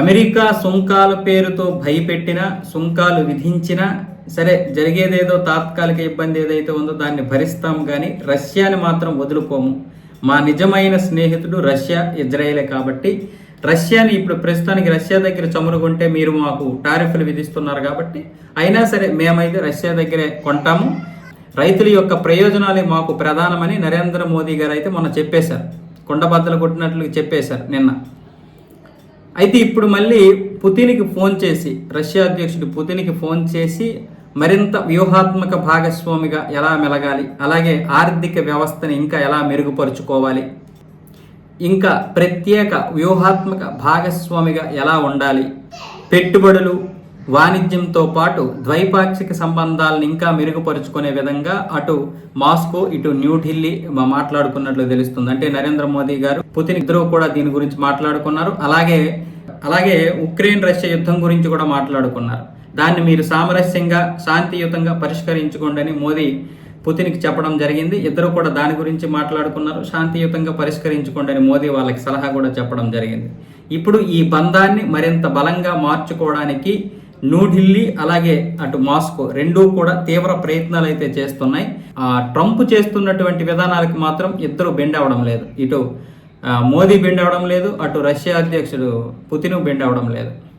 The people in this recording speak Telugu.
అమెరికా సుంకాల పేరుతో భయపెట్టిన సుంకాలు విధించిన సరే జరిగేదేదో తాత్కాలిక ఇబ్బంది ఏదైతే ఉందో దాన్ని భరిస్తాం కానీ రష్యాని మాత్రం వదులుకోము. మా నిజమైన స్నేహితుడు రష్యా ఇజ్రాయేలే కాబట్టి రష్యాని ఇప్పుడు ప్రస్తుతానికి రష్యా దగ్గర చమురుకుంటే మీరు మాకు టారిఫ్లు విధిస్తున్నారు కాబట్టి అయినా సరే మేమైతే రష్యా దగ్గరే కొంటాము. రైతుల యొక్క ప్రయోజనాలే మాకు ప్రధానమని నరేంద్ర మోదీ గారు అయితే మొన్న చెప్పేశారు. కొండబద్దలు కొట్టినట్లు చెప్పేశారు నిన్న. అయితే ఇప్పుడు మళ్ళీ పుతిన్కి ఫోన్ చేసి రష్యా అధ్యక్షుడు పుతిన్కి ఫోన్ చేసి మరింత వ్యూహాత్మక భాగస్వామిగా ఎలా మెలగాలి అలాగే ఆర్థిక వ్యవస్థని ఇంకా ఎలా మెరుగుపరుచుకోవాలి ఇంకా ప్రత్యేక వ్యూహాత్మక భాగస్వామిగా ఎలా ఉండాలి పెట్టుబడులు వాణిజ్యంతో పాటు ద్వైపాక్షిక సంబంధాలను ఇంకా మెరుగుపరుచుకునే విధంగా అటు మాస్కో ఇటు న్యూఢిల్లీ మాట్లాడుకున్నట్లు తెలుస్తుంది. అంటే నరేంద్ర మోదీ గారు పుతిన్ ఇద్దరు కూడా దీని గురించి మాట్లాడుకున్నారు. అలాగే అలాగే ఉక్రెయిన్ రష్యా యుద్ధం గురించి కూడా మాట్లాడుకున్నారు. దాన్ని మీరు సామరస్యంగా శాంతియుతంగా పరిష్కరించుకోండి అని మోదీ పుతిన్కి చెప్పడం జరిగింది. ఇద్దరు కూడా దాని గురించి మాట్లాడుకున్నారు. శాంతియుతంగా పరిష్కరించుకోండి అని మోదీ వాళ్ళకి సలహా కూడా చెప్పడం జరిగింది. ఇప్పుడు ఈ బంధాన్ని మరింత బలంగా మార్చుకోవడానికి న్యూఢిల్లీ అలాగే అటు మాస్కో రెండూ కూడా తీవ్ర ప్రయత్నాలు అయితే చేస్తున్నాయి. ఆ ట్రంప్ చేస్తున్నటువంటి విధానాలకు మాత్రం ఇద్దరు బెండ్ అవడం లేదు. ఇటు మోదీ బెండ్ అవడం లేదు. అటు రష్యా అధ్యక్షుడు పుతిన్ బెండ్ అవడం లేదు.